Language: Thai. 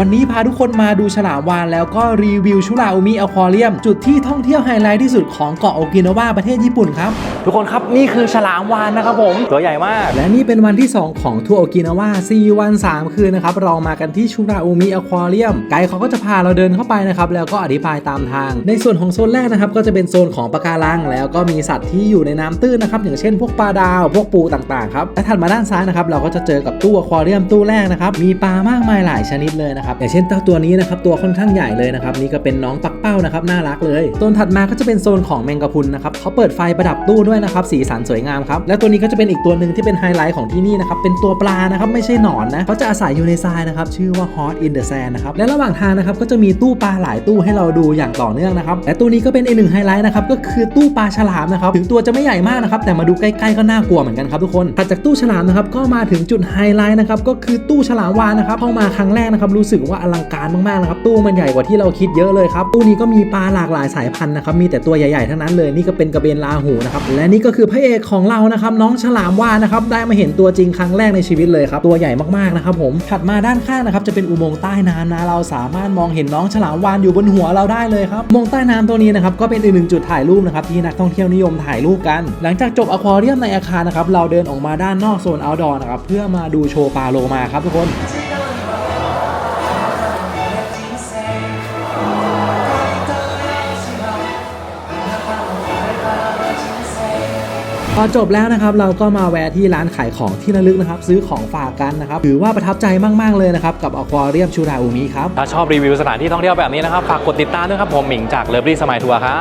วันนี้พาทุกคนมาดูฉลามวาฬแล้วก็รีวิวชุราอุมิอควาเรียม จุดที่ท่องเที่ยวไฮไลท์ที่สุดของเกาะโอกินาวาประเทศญี่ปุ่นครับ ทุกคนครับนี่คือฉลามวานนะครับผม ตัวใหญ่มาก และนี่เป็นวันที่ 2 ของทัวร์โอกินาวา4วัน 3 คืนนะครับ เรามากันที่ชุราอุมิอควาเรียม ไกด์เขาก็จะพาเราเดินเข้าไปนะครับ แล้วก็อธิบายตามทาง ในส่วนของโซนแรกนะครับก็จะเป็นโซนของปะการัง แล้วก็มีสัตว์ที่อยู่ในน้ำตื้นนะครับอย่างเช่น พวกปลาดาวพวกปูต่างๆครับและถัดมาด้านซ้ายนะครับเราก็จะเจอกับตู้อควาเรียมตู้แรกนะครับมีปลามากมายหลายชนิดเลยนะครับอย่างเช่นเจ้าตัวนี้นะครับตัวค่อนข้างใหญ่เลยนะครับนี่ก็เป็นน้องปักเป้านะครับน่ารักเลยโซนถัดมาก็จะเป็นโซนของแมงกะพรุนนะครับเขาเปิดไฟประดับตู้ด้วยนะครับสีสันสวยงามครับและตัวนี้ก็จะเป็นอีกตัวหนึ่งที่เป็นไฮไลท์ของที่นี่นะครับเป็นตัวปลานะครับไม่ใช่หนอนนะเขาจะอาศัยอยู่ในทรายนะครับชื่อว่า Hot in the Sand นะครับและระหว่างทางนะครับก็จะมีตู้ปลาหลายตู้ให้เราดูอย่างต่อเนื่องนะครับและตู้นี้ก็เป็นอีกหนึ่งไฮไลท์นะครับก็คือตู้ปลาฉลามนะครับถึงตัวจะไม่ใหญ่มากนะครับแต่มาดูใกล้ๆก็น่ากลัวเหมือนกันครับทุกคนถัดจากตู้ฉลามนะครับก็มาถึงจุดไฮไลท์นะครับก็คือตู้ฉลามวาฬนะครับเข้ามาครั้งแรกนะครับรู้สึกว่าอลังการมากๆนะครับตู้มันใหญ่กว่าที่เราคิดเยอะเลยครับตู้นี้ก็มีปลาหลากหลายสายพันธุ์นะครับมีแต่ตัวใหญ่ๆทั้งนั้นเลยนี่ก็เป็นกระเบนลาหูนะครับและนี่ก็คือพระเอกของเรานะครับน้องฉลามวาฬนะครับได้มาเห็นตัวจริงครั้งแรกในชีวิตเลยครับตัวใหญ่มากๆนะครับผมถัดมาด้านข้างนะครับจะเป็นอุโมงค์ใต้น้ำนะเราสามารถมองเห็นน้องฉลามวาฬอยู่บนหัวเราได้เลยครับอุโมงใต้น้ำตัวนี้นะครับก็เป็นอีกหนึ่งจุดถ่ายรูปนะครับที่นักท่องเที่ยวนิยมถ่ายรูปกัน หลังจากจบอควาเรียมในอาคารนะครับเราเดินออกมาด้านนอกโซน outdoor นะครับเพื่อมาดูโชว์ปลาโลมาครับทุกคน พอจบแล้วนะครับเราก็มาแวะที่ร้านขายของที่ระลึกนะครับซื้อของฝากกันนะครับถือว่าประทับใจมาก ๆ เลยนะครับกับอควาเรียมชูราอูมิครับถ้าชอบรีวิวสถานที่ท่องเที่ยวแบบนี้นะครับฝากกดติดตามด้วยครับผมหมิงจากเลิฟรี่สมัยทัวร์ครับ